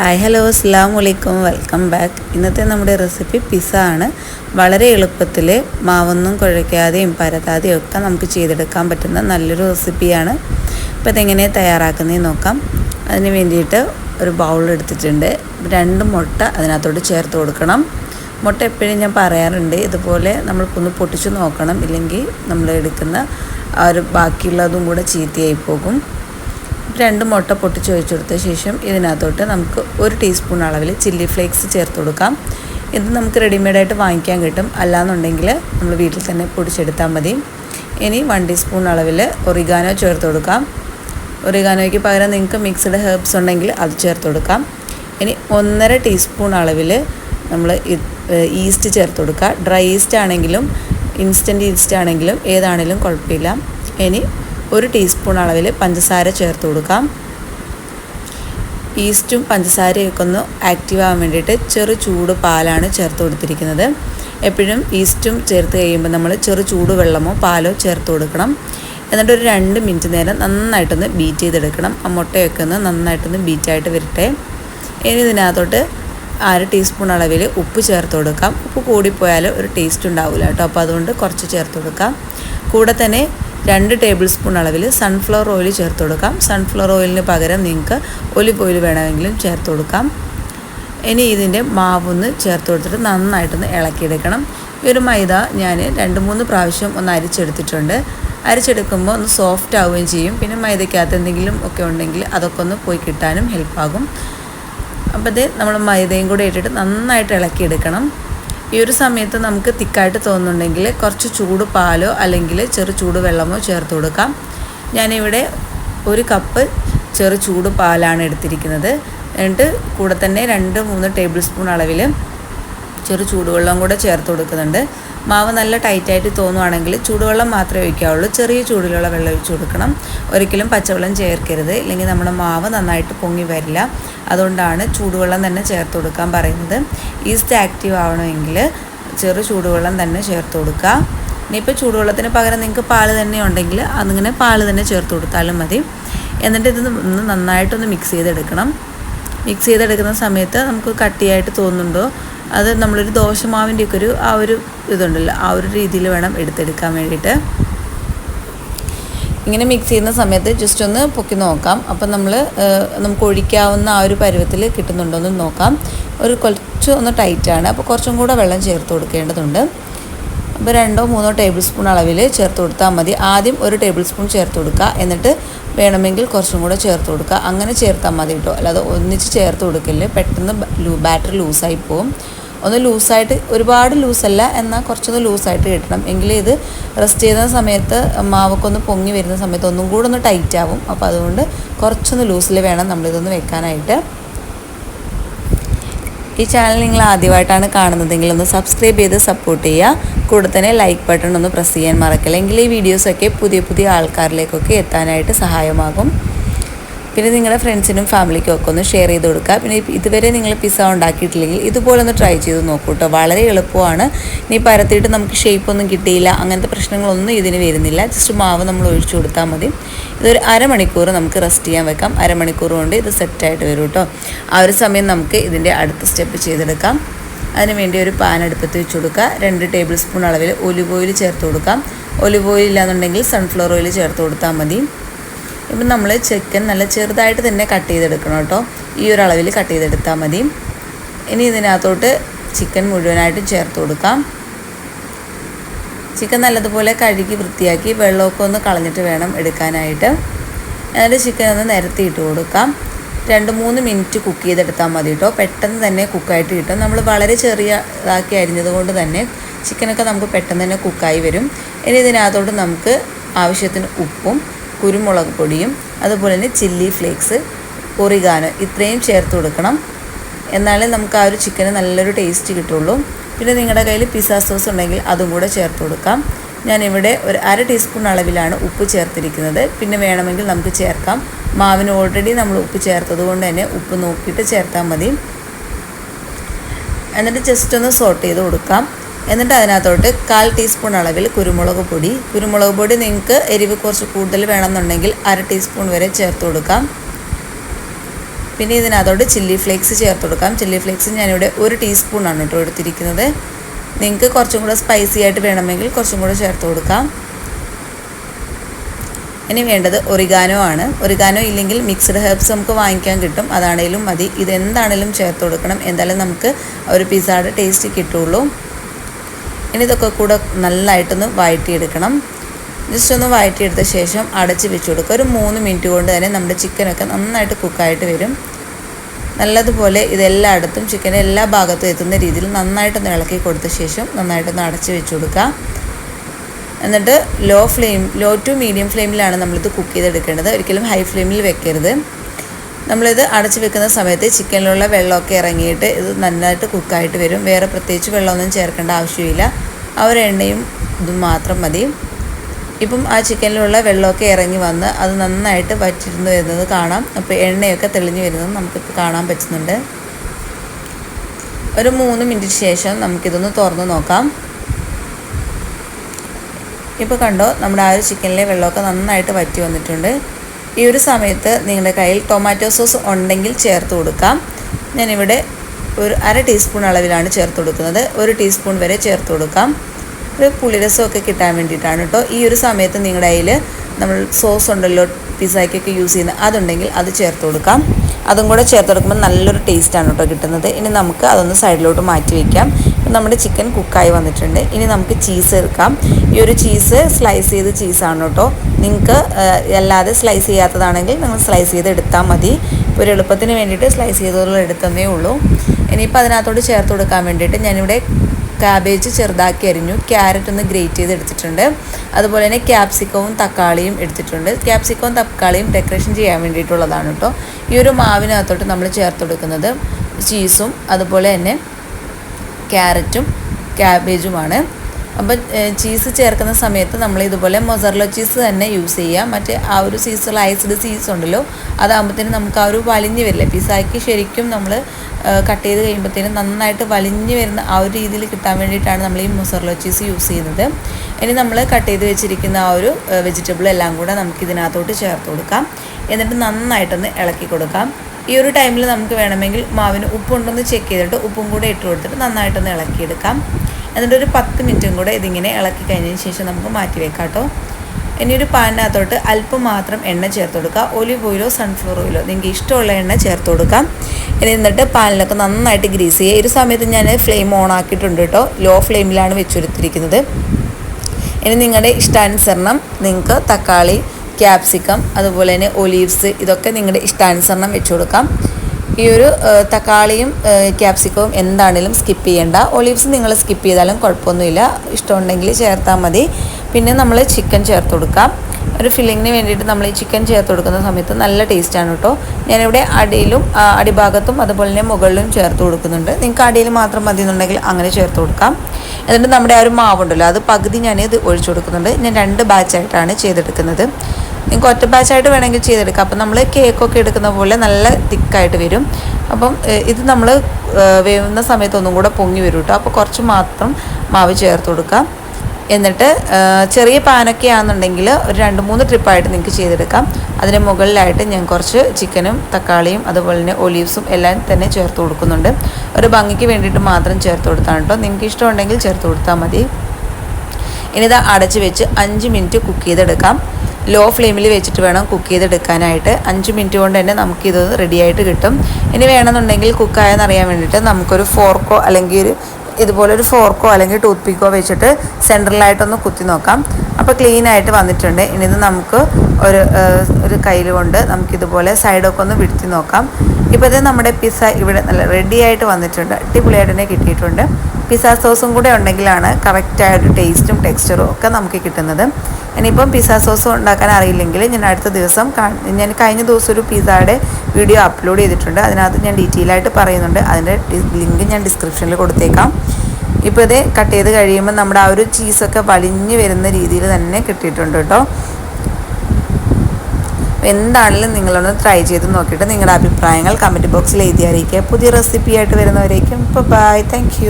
Hi hello അസ്സാം വലൈക്കും welcome back. ഇന്നത്തെ നമ്മുടെ റെസിപ്പി പിസ്സ ആണ്. വളരെ എളുപ്പത്തിൽ മാവൊന്നും കുഴയ്ക്കാതെയും പരതാതെയും ഒക്കെ നമുക്ക് ചെയ്തെടുക്കാൻ പറ്റുന്ന നല്ലൊരു റെസിപ്പിയാണ്. അപ്പോൾ ഇതെങ്ങനെ തയ്യാറാക്കുന്നതെന്ന് നോക്കാം. അതിന് വേണ്ടിയിട്ട് ഒരു ബൗൾ എടുത്തിട്ടുണ്ട്. രണ്ട് മുട്ട അതിനകത്തോട്ട് ചേർത്ത് കൊടുക്കണം. മുട്ട എപ്പോഴും ഞാൻ പറയാറുണ്ട് ഇതുപോലെ നമ്മൾ നമ്മൾക്കൊന്ന് പൊട്ടിച്ചു നോക്കണം. ഇല്ലെങ്കിൽ നമ്മൾ എടുക്കുന്ന ആ ഒരു ബാക്കിയുള്ളതും കൂടെ ചീത്തയായി പോകും. രണ്ട് മുട്ട പൊട്ടിച്ച് ഒഴിച്ചെടുത്ത ശേഷം ഇതിനകത്തോട്ട് നമുക്ക് ഒരു ടീസ്പൂൺ അളവിൽ ചില്ലി ഫ്ലേക്സ് ചേർത്ത് കൊടുക്കാം. ഇത് നമുക്ക് റെഡിമെയ്ഡായിട്ട് വാങ്ങിക്കാൻ കിട്ടും. അല്ലാന്നുണ്ടെങ്കിൽ നമ്മൾ വീട്ടിൽ തന്നെ പൊടിച്ചെടുത്താൽ മതി. ഇനി വൺ ടീസ്പൂൺ അളവിൽ ഒറിഗാനോ ചേർത്ത് കൊടുക്കാം. ഒറിഗാനോയ്ക്ക് പകരം നിങ്ങൾക്ക് മിക്സ്ഡ് ഹെർബ്സ് ഉണ്ടെങ്കിൽ അത് ചേർത്ത് കൊടുക്കാം. ഇനി ഒന്നര ടീസ്പൂൺ അളവിൽ നമ്മൾ ഈസ്റ്റ് ചേർത്ത് കൊടുക്കുക. ഡ്രൈ ഈസ്റ്റ് ആണെങ്കിലും ഇൻസ്റ്റന്റ് ഈസ്റ്റ് ആണെങ്കിലും ഏതാണെങ്കിലും കുഴപ്പമില്ല. ഇനി ഒരു ടീസ്പൂൺ അളവിൽ പഞ്ചസാര ചേർത്ത് കൊടുക്കാം. ഈസ്റ്റും പഞ്ചസാരയൊക്കെ ഒന്ന് ആക്റ്റീവ് ആവാൻ വേണ്ടിയിട്ട് ചെറു ചൂട് പാലാണ് ചേർത്ത് കൊടുത്തിരിക്കുന്നത്. എപ്പോഴും ഈസ്റ്റും ചേർത്ത് കഴിയുമ്പോൾ നമ്മൾ ചെറു ചൂട് വെള്ളമോ പാലോ ചേർത്ത് കൊടുക്കണം. എന്നിട്ട് ഒരു രണ്ട് മിനിറ്റ് നേരം നന്നായിട്ടൊന്ന് ബീറ്റ് ചെയ്തെടുക്കണം. ആ മുട്ടയൊക്കെ ഒന്ന് നന്നായിട്ടൊന്ന് ബീറ്റായിട്ട് വരട്ടെ. ഇനി ഇതിനകത്തോട്ട് അര ടീസ്പൂൺ അളവിൽ ഉപ്പ് ചേർത്ത് കൊടുക്കാം. ഉപ്പ് കൂടിപ്പോയാൽ ഒരു ടേസ്റ്റ് ഉണ്ടാവില്ല കേട്ടോ. അപ്പോൾ അതുകൊണ്ട് കുറച്ച് ചേർത്ത് കൊടുക്കാം. കൂടെ തന്നെ രണ്ട് ടേബിൾ സ്പൂൺ അളവിൽ സൺഫ്ലവർ ഓയിൽ ചേർത്ത് കൊടുക്കാം. സൺഫ്ലവർ ഓയിലിന് പകരം നിങ്ങൾക്ക് ഒലിവ് ഓയിൽ വേണമെങ്കിലും ചേർത്ത് കൊടുക്കാം. ഇനി ഇതിന്റെ മാവൊന്ന് ചേർത്ത് കൊടുത്തിട്ട് നന്നായിട്ടൊന്ന് ഇളക്കിയെടുക്കണം. ഈ ഒരു മൈദ ഞാൻ രണ്ട് മൂന്ന് പ്രാവശ്യം ഒന്ന് അരിച്ചെടുത്തിട്ടുണ്ട്. അരിച്ചെടുക്കുമ്പോൾ ഒന്ന് സോഫ്റ്റ് ആവുകയും ചെയ്യും. പിന്നെ മൈദയ്ക്കകത്ത് എന്തെങ്കിലും ഒക്കെ ഉണ്ടെങ്കിൽ അതൊക്കെ ഒന്ന് പോയി കിട്ടാനും ഹെൽപ്പാകും അപ്പോൾ ഇത് നമ്മൾ മൈദയും കൂടെ ഇട്ടിട്ട് നന്നായിട്ട് ഇളക്കിയെടുക്കണം. ഈ ഒരു സമയത്ത് നമുക്ക് തിക്കായിട്ട് തോന്നുന്നുണ്ടെങ്കിൽ കുറച്ച് ചൂട് പാലോ അല്ലെങ്കിൽ ചെറു ചൂട് വെള്ളമോ ചേർത്ത് കൊടുക്കാം. ഞാനിവിടെ ഒരു കപ്പ് ചെറു ചൂട് പാലാണ് എടുത്തിരിക്കുന്നത്. എന്നിട്ട് കൂടെ തന്നെ രണ്ട് മൂന്ന് ടേബിൾ സ്പൂൺ അളവിൽ ചെറു ചൂടുവെള്ളം കൂടെ ചേർത്ത് കൊടുക്കുന്നുണ്ട്. മാവ് നല്ല ടൈറ്റായിട്ട് തോന്നുവാണെങ്കിൽ ചൂടുവെള്ളം മാത്രമേ ഒഴിക്കാവുള്ളൂ. ചെറിയ ചൂടിലുള്ള വെള്ളം ഒഴിച്ച് കൊടുക്കണം. ഒരിക്കലും പച്ചവെള്ളം ചേർക്കരുത്. ഇല്ലെങ്കിൽ നമ്മുടെ മാവ് നന്നായിട്ട് പൊങ്ങി വരില്ല. അതുകൊണ്ടാണ് ചൂടുവെള്ളം തന്നെ ചേർത്ത് കൊടുക്കാൻ പറയുന്നത്. ഈസ്റ്റ് ആക്റ്റീവ് ആവണമെങ്കിൽ ചെറു ചൂടുവെള്ളം തന്നെ ചേർത്ത് കൊടുക്കുക. ഇനിയിപ്പോൾ ചൂടുവെള്ളത്തിന് പകരം നിങ്ങൾക്ക് പാൽ തന്നെ ഉണ്ടെങ്കിൽ അതിങ്ങനെ പാൽ തന്നെ ചേർത്ത് കൊടുത്താലും മതി. എന്നിട്ട് ഇത് ഒന്ന് നന്നായിട്ടൊന്ന് മിക്സ് ചെയ്തെടുക്കണം. മിക്സ് ചെയ്തെടുക്കുന്ന സമയത്ത് നമുക്ക് കട്ടിയായിട്ട് തോന്നുന്നുണ്ടോ? അത് നമ്മളൊരു ദോശമാവിന്റെ ഒക്കെ ഒരു ആ ഒരു ഇതുണ്ടല്ലോ ആ ഒരു രീതിയിൽ വേണം എടുത്തെടുക്കാൻ വേണ്ടിയിട്ട്. ഇങ്ങനെ മിക്സ് ചെയ്യുന്ന സമയത്ത് ജസ്റ്റ് ഒന്ന് പൊക്കി നോക്കാം. അപ്പം നമ്മൾ നമുക്ക് ഒഴിക്കാവുന്ന ആ ഒരു പരുവത്തിൽ കിട്ടുന്നുണ്ടോ എന്ന് നോക്കാം. ഒരു കുറച്ച് ഒന്ന് ടൈറ്റാണ് അപ്പോൾ കുറച്ചും കൂടെ വെള്ളം ചേർത്ത് കൊടുക്കേണ്ടതുണ്ട്. അപ്പോൾ രണ്ടോ മൂന്നോ ടേബിൾ സ്പൂൺ അളവിൽ ചേർത്ത് കൊടുത്താൽ മതി. ആദ്യം ഒരു ടേബിൾ സ്പൂൺ ചേർത്ത് കൊടുക്കുക. എന്നിട്ട് വേണമെങ്കിൽ കുറച്ചും കൂടെ ചേർത്ത് കൊടുക്കുക. അങ്ങനെ ചേർത്താൽ മതി കേട്ടോ. അല്ലാതെ ഒന്നിച്ച് ചേർത്ത് കൊടുക്കൽ പെട്ടെന്ന് ബാറ്ററി ലൂസായി പോകും ഒന്ന് ലൂസായിട്ട് ഒരുപാട് ലൂസല്ല എന്നാൽ കുറച്ചൊന്ന് ലൂസായിട്ട് കിട്ടണം. എങ്കിലേ ഇത് റെസ്റ്റ് ചെയ്യുന്ന സമയത്ത് മാവൊക്കെ ഒന്ന് പൊങ്ങി വരുന്ന സമയത്ത് ഒന്നും കൂടെ ഒന്ന് ടൈറ്റ് ആവും. അപ്പോൾ അതുകൊണ്ട് കുറച്ചൊന്ന് ലൂസിൽ വേണം നമ്മളിതൊന്ന് വെക്കാനായിട്ട്. ഈ ചാനൽ നിങ്ങൾ ആദ്യമായിട്ടാണ് കാണുന്നതെങ്കിൽ ഒന്ന് സബ്സ്ക്രൈബ് ചെയ്ത് സപ്പോർട്ട് ചെയ്യുക. കൂടെ തന്നെ ലൈക്ക് ബട്ടൺ ഒന്ന് പ്രസ് ചെയ്യാൻ മറക്കില്ല. എങ്കിൽ ഈ വീഡിയോസൊക്കെ പുതിയ പുതിയ ആൾക്കാരിലേക്കൊക്കെ എത്താനായിട്ട് സഹായമാകും. പിന്നെ നിങ്ങളുടെ ഫ്രണ്ട്സിനും ഫാമിലിക്കും ഒക്കെ ഒന്ന് ഷെയർ ചെയ്ത് കൊടുക്കുക. പിന്നെ ഇതുവരെ നിങ്ങൾ പിസ്സ ഉണ്ടാക്കിയിട്ടില്ലെങ്കിൽ ഇതുപോലെ ഒന്ന് ട്രൈ ചെയ്ത് നോക്കൂ കേട്ടോ. വളരെ എളുപ്പമാണ്. ഇനി പരത്തിയിട്ട് നമുക്ക് ഷേപ്പ് ഒന്നും കിട്ടിയില്ല അങ്ങനത്തെ പ്രശ്നങ്ങളൊന്നും ഇതിന് വരുന്നില്ല. ജസ്റ്റ് മാവ് നമ്മൾ ഒഴിച്ചു കൊടുത്താൽ മതി. ഇതൊരു അരമണിക്കൂർ നമുക്ക് റെസ്റ്റ് ചെയ്യാൻ വെക്കാം. അരമണിക്കൂർ കൊണ്ട് ഇത് സെറ്റായിട്ട് വരും കേട്ടോ. ആ ഒരു സമയം നമുക്ക് ഇതിന്റെ അടുത്ത സ്റ്റെപ്പ് ചെയ്തെടുക്കാം. അതിന് വേണ്ടി ഒരു പാൻ അടുപ്പത്ത് വെച്ച് കൊടുക്കുക. രണ്ട് ടേബിൾ സ്പൂൺ അളവിൽ ഒലിവ് ഓയിൽ ചേർത്ത് കൊടുക്കാം. ഒലിവ് ഓയിൽ ഇല്ലാന്നുണ്ടെങ്കിൽ സൺഫ്ലവർ ഓയിൽ ചേർത്ത് കൊടുത്താൽ മതി. ഇപ്പം നമ്മൾ ചിക്കൻ നല്ല ചെറുതായിട്ട് തന്നെ കട്ട് ചെയ്തെടുക്കണം കേട്ടോ. ഈ ഒരു അളവിൽ കട്ട് ചെയ്തെടുത്താൽ മതി. ഇനി ഇതിനകത്തോട്ട് ചിക്കൻ മുഴുവനായിട്ട് ചേർത്ത് കൊടുക്കാം. ചിക്കൻ നല്ലതുപോലെ കഴുകി വൃത്തിയാക്കി വെള്ളമൊക്കെ ഒന്ന് കളഞ്ഞിട്ട് വേണം എടുക്കാനായിട്ട്. എന്നിട്ട് ചിക്കൻ ഒന്ന് നിരത്തി ഇട്ട് കൊടുക്കാം. രണ്ട് മൂന്ന് മിനിറ്റ് കുക്ക് ചെയ്തെടുത്താൽ മതി കേട്ടോ. പെട്ടെന്ന് തന്നെ കുക്കായിട്ട് കിട്ടും. നമ്മൾ വളരെ ചെറിയ ഇതാക്കി തന്നെ ചിക്കനൊക്കെ നമുക്ക് പെട്ടെന്ന് തന്നെ കുക്കായി വരും. ഇനി ഇതിനകത്തോട്ട് നമുക്ക് ആവശ്യത്തിന് ഉപ്പും കുരുമുളക് പൊടിയും അതുപോലെ തന്നെ ചില്ലി ഫ്ലേക്സ് ഒറിഗാനോ ഇത്രയും ചേർത്ത് കൊടുക്കണം. എന്നാലേ നമുക്ക് ആ ഒരു ചിക്കന് നല്ലൊരു ടേസ്റ്റ് കിട്ടുള്ളൂ. പിന്നെ നിങ്ങളുടെ കയ്യിൽ പിസ്സ സോസ് ഉണ്ടെങ്കിൽ അതും കൂടെ ചേർത്ത് കൊടുക്കാം. ഞാനിവിടെ ഒരു അര ടീസ്പൂൺ അളവിലാണ് ഉപ്പ് ചേർത്തിരിക്കുന്നത്. പിന്നെ വേണമെങ്കിൽ നമുക്ക് ചേർക്കാം. മാവിന് ഓൾറെഡി നമ്മൾ ഉപ്പ് ചേർത്തത് കൊണ്ട് തന്നെ ഉപ്പ് നോക്കിയിട്ട് ചേർത്താൽ മതി. എന്നിട്ട് ജസ്റ്റ് ഒന്ന് സോട്ട് ചെയ്ത് കൊടുക്കാം. എന്നിട്ട് അതിനകത്തോട്ട് കാൽ ടീസ്പൂൺ അളവിൽ കുരുമുളക് പൊടി. കുരുമുളക് പൊടി നിങ്ങൾക്ക് എരിവ് കുറച്ച് കൂടുതൽ വേണമെന്നുണ്ടെങ്കിൽ അര ടീസ്പൂൺ വരെ ചേർത്ത് കൊടുക്കാം. പിന്നെ ഇതിനകത്തോട്ട് ചില്ലി ഫ്ലേക്സ് ചേർത്ത് കൊടുക്കാം. ചില്ലി ഫ്ലേക്സ് ഞാനിവിടെ ഒരു ടീസ്പൂണാണ് കേട്ടോ എടുത്തിരിക്കുന്നത്. നിങ്ങൾക്ക് കുറച്ചും കൂടെ സ്പൈസി ആയിട്ട് വേണമെങ്കിൽ കുറച്ചും കൂടെ ചേർത്ത് കൊടുക്കാം. ഇനി വേണ്ടത് ഒറിഗാനോ ആണ്. ഒറിഗാനോ ഇല്ലെങ്കിൽ മിക്സ്ഡ് ഹെർബ്സ് നമുക്ക് വാങ്ങിക്കാൻ കിട്ടും. അതാണേലും മതി. ഇതെന്താണേലും ചേർത്ത് കൊടുക്കണം. എന്തായാലും നമുക്ക് ഒരു പിസ്സയുടെ ടേസ്റ്റ് കിട്ടുള്ളൂ. ഇനി ഇതൊക്കെ കൂടെ നല്ലതായിട്ടൊന്ന് വഴറ്റിയെടുക്കണം. ജസ്റ്റ് ഒന്ന് വഴറ്റിയെടുത്ത ശേഷം അടച്ച് വെച്ച് കൊടുക്കുക. ഒരു മൂന്ന് മിനിറ്റ് കൊണ്ട് തന്നെ നമ്മുടെ ചിക്കനൊക്കെ നന്നായിട്ട് കുക്കായിട്ട് വരും. നല്ലതുപോലെ ഇതെല്ലായിടത്തും ചിക്കൻ എല്ലാ ഭാഗത്തും എത്തുന്ന രീതിയിൽ നന്നായിട്ടൊന്ന് ഇളക്കി കൊടുത്ത ശേഷം നന്നായിട്ടൊന്ന് അടച്ച് വെച്ച് കൊടുക്കുക. എന്നിട്ട് low flame low to medium ഫ്ലെയിമിലാണ് നമ്മളിത് കുക്ക് ചെയ്തെടുക്കേണ്ടത്. ഒരിക്കലും ഹൈ ഫ്ലെയിമിൽ വെക്കരുത്. നമ്മളിത് അടച്ച് വെക്കുന്ന സമയത്ത് ചിക്കനിലുള്ള വെള്ളമൊക്കെ ഇറങ്ങിയിട്ട് ഇത് നന്നായിട്ട് കുക്കായിട്ട് വരും. വേറെ പ്രത്യേകിച്ച് വെള്ളമൊന്നും ചേർക്കേണ്ട ആവശ്യമില്ല. ആ ഒരു എണ്ണയും ഇതും മാത്രം മതി. ഇപ്പം ആ ചിക്കനിലുള്ള വെള്ളമൊക്കെ ഇറങ്ങി വന്ന് അത് നന്നായിട്ട് വറ്റിരുന്ന് വരുന്നത് കാണാം. അപ്പോൾ എണ്ണയൊക്കെ തെളിഞ്ഞു വരുന്നത് നമുക്കിപ്പോൾ കാണാൻ പറ്റുന്നുണ്ട്. ഒരു മൂന്ന് മിനിറ്റ് ശേഷം നമുക്കിതൊന്ന് തുറന്ന് നോക്കാം. ഇപ്പോൾ കണ്ടോ നമ്മുടെ ആ ഒരു ചിക്കനിലെ വെള്ളമൊക്കെ നന്നായിട്ട് വറ്റി വന്നിട്ടുണ്ട്. ഈ ഒരു സമയത്ത് നിങ്ങളുടെ കയ്യിൽ ടൊമാറ്റോ സോസ് ഉണ്ടെങ്കിൽ ചേർത്ത് കൊടുക്കാം. ഞാനിവിടെ ഒരു അര ടീസ്പൂൺ അളവിലാണ് ചേർത്ത് കൊടുക്കുന്നത്. ഒരു ടീസ്പൂൺ വരെ ചേർത്ത് കൊടുക്കാം. ഒരു പുളിരസമൊക്കെ കിട്ടാൻ വേണ്ടിയിട്ടാണ് കേട്ടോ ഈ ഒരു സമയത്ത് നിങ്ങളുടെ കയ്യിൽ നമ്മൾ സോസ് ഉണ്ടല്ലോ പിസ്സയ്ക്കൊക്കെ യൂസ് ചെയ്യുന്ന അതുണ്ടെങ്കിൽ അത് ചേർത്ത് കൊടുക്കാം. അതും കൂടെ ചേർത്ത് കൊടുക്കുമ്പോൾ നല്ലൊരു ടേസ്റ്റാണ് കേട്ടോ കിട്ടുന്നത്. ഇനി നമുക്ക് അതൊന്ന് സൈഡിലോട്ട് മാറ്റി വയ്ക്കാം നമ്മുടെ ചിക്കൻ കുക്കായി വന്നിട്ടുണ്ട്. ഇനി നമുക്ക് ചീസ് എടുക്കാം. ഈ ഒരു ചീസ് സ്ലൈസ് ചെയ്ത് ചീസാണ് കേട്ടോ. നിങ്ങൾക്ക് അല്ലാതെ സ്ലൈസ് ചെയ്യാത്തതാണെങ്കിൽ നിങ്ങൾ സ്ലൈസ് ചെയ്ത് എടുത്താൽ മതി. ഒരു എളുപ്പത്തിന് വേണ്ടിയിട്ട് സ്ലൈസ് ചെയ്തുള്ള എടുത്തതേ ഉള്ളൂ. ഇനിയിപ്പോൾ അതിനകത്തോട്ട് ചേർത്ത് കൊടുക്കാൻ വേണ്ടിയിട്ട് ഞാനിവിടെ കാബേജ് ചെറുതാക്കി അരിഞ്ഞു. ക്യാരറ്റ് ഒന്ന് ഗ്രേറ്റ് ചെയ്ത് എടുത്തിട്ടുണ്ട്. അതുപോലെ തന്നെ ക്യാപ്സിക്കവും തക്കാളിയും എടുത്തിട്ടുണ്ട്. ക്യാപ്സിക്കവും തക്കാളിയും ഡെക്കറേഷൻ ചെയ്യാൻ വേണ്ടിയിട്ടുള്ളതാണ് കേട്ടോ. ഈ ഒരു മാവിനകത്തോട്ട് നമ്മൾ ചേർത്ത് കൊടുക്കുന്നത് ചീസും അതുപോലെ തന്നെ ക്യാരറ്റും ക്യാബേജുമാണ്. അപ്പോൾ ചീസ് ചേർക്കുന്ന സമയത്ത് നമ്മൾ ഇതുപോലെ മൊസറല ചീസ് തന്നെ യൂസ് ചെയ്യുക മറ്റേ ആ ഒരു സീസുള്ള ഐസ്ഡ് ചീസ് ഉണ്ടല്ലോ അതാകുമ്പോഴത്തേനും നമുക്ക് ആ ഒരു വലിഞ്ഞ് വരില്ല. പിസാക്കി ശരിക്കും നമ്മൾ കട്ട് ചെയ്ത് കഴിയുമ്പോഴത്തേനും നന്നായിട്ട് വലിഞ്ഞ് വരുന്ന ആ ഒരു രീതിയിൽ കിട്ടാൻ വേണ്ടിയിട്ടാണ് നമ്മൾ ഈ മൊസറല ചീസ് യൂസ് ചെയ്യുന്നത്. ഇനി നമ്മൾ കട്ട് ചെയ്ത് വെച്ചിരിക്കുന്ന ആ ഒരു വെജിറ്റബിൾ എല്ലാം കൂടെ നമുക്ക് ഇതിനകത്തോട്ട് ചേർത്ത് കൊടുക്കാം. എന്നിട്ട് നന്നായിട്ടൊന്ന് ഇളക്കി കൊടുക്കാം. ഈ ഒരു ടൈമിൽ നമുക്ക് വേണമെങ്കിൽ മാവിന് ഉപ്പുണ്ടെന്ന് ചെക്ക് ചെയ്തിട്ട് ഉപ്പും കൂടെ ഇട്ട് കൊടുത്തിട്ട് നന്നായിട്ടൊന്ന് ഇളക്കിയെടുക്കാം. എന്നിട്ട് ഒരു പത്ത് മിനിറ്റും കൂടെ ഇതിങ്ങനെ ഇളക്കി കഴിഞ്ഞതിന് ശേഷം നമുക്ക് മാറ്റി വെക്കാം കേട്ടോ. ഇനി ഒരു പാനിനകത്തോട്ട് അല്പം മാത്രം എണ്ണ ചേർത്ത് കൊടുക്കുക. ഒലിവ് ഓയിലോ സൺഫ്ലവർ ഓയിലോ നിങ്ങൾക്ക് ഇഷ്ടമുള്ള എണ്ണ ചേർത്ത് കൊടുക്കാം. ഇനി എന്നിട്ട് പാനിലൊക്കെ നന്നായിട്ട് ഗ്രീസ് ചെയ്യുക. ഒരു സമയത്ത് ഞാൻ ഫ്ലെയിം ഓൺ ആക്കിയിട്ടുണ്ട് കേട്ടോ. ലോ ഫ്ലെയിമിലാണ് വെച്ചൊരുത്തിരിക്കുന്നത്. ഇനി നിങ്ങളുടെ ഇഷ്ടാനുസരണം നിങ്ങൾക്ക് തക്കാളി ക്യാപ്സിക്കം അതുപോലെ തന്നെ ഒലീവ്സ് ഇതൊക്കെ നിങ്ങളുടെ ഇഷ്ടാനുസരണം വെച്ച് കൊടുക്കാം. ഈ ഒരു തക്കാളിയും ക്യാപ്സിക്കവും എന്താണേലും സ്കിപ്പ് ചെയ്യേണ്ട. ഒലീവ്സ് നിങ്ങൾ സ്കിപ്പ് ചെയ്താലും കുഴപ്പമൊന്നുമില്ല. ഇഷ്ടമുണ്ടെങ്കിൽ ചേർത്താൽ മതി. പിന്നെ നമ്മൾ ചിക്കൻ ചേർത്ത് കൊടുക്കാം. ഒരു ഫില്ലിങ്ങിന് വേണ്ടിയിട്ട് നമ്മൾ ഈ ചിക്കൻ ചേർത്ത് കൊടുക്കുന്ന സമയത്ത് നല്ല ടേസ്റ്റാണ് കേട്ടോ ഞാനിവിടെ അടിയിലും അടിഭാഗത്തും അതുപോലെ തന്നെ മുകളിലും ചേർത്ത് കൊടുക്കുന്നുണ്ട്. നിങ്ങൾക്ക് അടിയിൽ മാത്രം മതി എന്നുണ്ടെങ്കിൽ അങ്ങനെ ചേർത്ത് കൊടുക്കാം. എന്നിട്ട് നമ്മുടെ ആ ഒരു മാവുണ്ടല്ലോ അത് പകുതി ഞാൻ ഇത് ഒഴിച്ചു കൊടുക്കുന്നുണ്ട്. ഞാൻ രണ്ട് ബാച്ചായിട്ടാണ് ചെയ്തെടുക്കുന്നത്. നിങ്ങൾക്ക് ഒറ്റ ബാച്ചായിട്ട് വേണമെങ്കിൽ ചെയ്തെടുക്കാം. അപ്പം നമ്മൾ കേക്കൊക്കെ എടുക്കുന്ന പോലെ നല്ല തിക്കായിട്ട് വരും. അപ്പം ഇത് നമ്മൾ വേവുന്ന സമയത്ത് ഒന്നും കൂടെ പൊങ്ങി വരും കേട്ടോ അപ്പോൾ കുറച്ച് മാത്രം മാവ് ചേർത്ത് കൊടുക്കാം. എന്നിട്ട് ചെറിയ പാനൊക്കെ ആണെന്നുണ്ടെങ്കിൽ ഒരു രണ്ട് മൂന്ന് ട്രിപ്പായിട്ട് നിങ്ങൾക്ക് ചെയ്തെടുക്കാം. അതിന് മുകളിലായിട്ട് ഞാൻ കുറച്ച് ചിക്കനും തക്കാളിയും അതുപോലെ തന്നെ ഒലീവ്സും എല്ലാം തന്നെ ചേർത്ത് കൊടുക്കുന്നുണ്ട്. ഒരു ഭംഗിക്ക് വേണ്ടിയിട്ട് മാത്രം ചേർത്ത് കൊടുത്താണ് കേട്ടോ നിങ്ങൾക്ക് ഇഷ്ടമുണ്ടെങ്കിൽ ചേർത്ത് കൊടുത്താൽ മതി. ഇനി ഇത് അടച്ച് വെച്ച് അഞ്ച് മിനിറ്റ് കുക്ക് ചെയ്തെടുക്കാം. ലോ ഫ്ലെയിമിൽ വെച്ചിട്ട് വേണം കുക്ക് ചെയ്തെടുക്കാനായിട്ട്. അഞ്ച് മിനിറ്റ് കൊണ്ട് തന്നെ നമുക്കിത് റെഡിയായിട്ട് കിട്ടും. ഇനി വേണമെന്നുണ്ടെങ്കിൽ കുക്കായെന്ന് അറിയാൻ വേണ്ടിയിട്ട് നമുക്കൊരു ഫോർക്കോ അല്ലെങ്കിൽ ഒരു ഇതുപോലെ ഒരു ഫോർക്കോ അല്ലെങ്കിൽ ടൂത്ത് പിക്കോ വെച്ചിട്ട് സെൻട്രലായിട്ടൊന്ന് കുത്തി നോക്കാം. അപ്പോൾ ക്ലീൻ ആയിട്ട് വന്നിട്ടുണ്ട്. ഇനി ഇത് നമുക്ക് ഒരു ഒരു കയ്യിൽ കൊണ്ട് നമുക്കിതുപോലെ സൈഡൊക്കെ ഒന്ന് വിടുത്തി നോക്കാം. ഇപ്പോൾ ഇത് നമ്മുടെ പിസ്സ ഇവിടെ നല്ല റെഡിയായിട്ട് വന്നിട്ടുണ്ട്. അടിപൊളിയായിട്ട് തന്നെ കിട്ടിയിട്ടുണ്ട്. പിസ്സ സോസും കൂടെ ഉണ്ടെങ്കിലാണ് കറക്റ്റായിട്ട് ടേസ്റ്റും ടെക്സ്ചറും ഒക്കെ നമുക്ക് കിട്ടുന്നത്. ഇനിയിപ്പം പിസ്സ സോസ് ഉണ്ടാക്കാൻ അറിയില്ലെങ്കിൽ ഞാൻ അടുത്ത ദിവസം ഞാൻ കഴിഞ്ഞ ദിവസം ഒരു പിസ്സയുടെ വീഡിയോ അപ്ലോഡ് ചെയ്തിട്ടുണ്ട്. അതിനകത്ത് ഞാൻ ഡീറ്റെയിൽ ആയിട്ട് പറയുന്നുണ്ട്. അതിന്റെ ലിങ്ക് ഞാൻ ഡിസ്ക്രിപ്ഷനിൽ കൊടുത്തേക്കാം. ഇപ്പോൾ ഇത് കട്ട് ചെയ്ത് കഴിയുമ്പോൾ നമ്മുടെ ആ ഒരു ചീസൊക്കെ വലിഞ്ഞു വരുന്ന രീതിയിൽ തന്നെ കിട്ടിയിട്ടുണ്ട് കേട്ടോ. എന്താണെങ്കിലും നിങ്ങളൊന്ന് ട്രൈ ചെയ്ത് നോക്കിയിട്ട് നിങ്ങളുടെ അഭിപ്രായങ്ങൾ കമന്റ് ബോക്സിൽ എഴുതി അറിയിക്കുക. പുതിയ റെസിപ്പി ആയിട്ട് വരുന്നവരേക്കും. ഇപ്പോൾ ബൈ താങ്ക്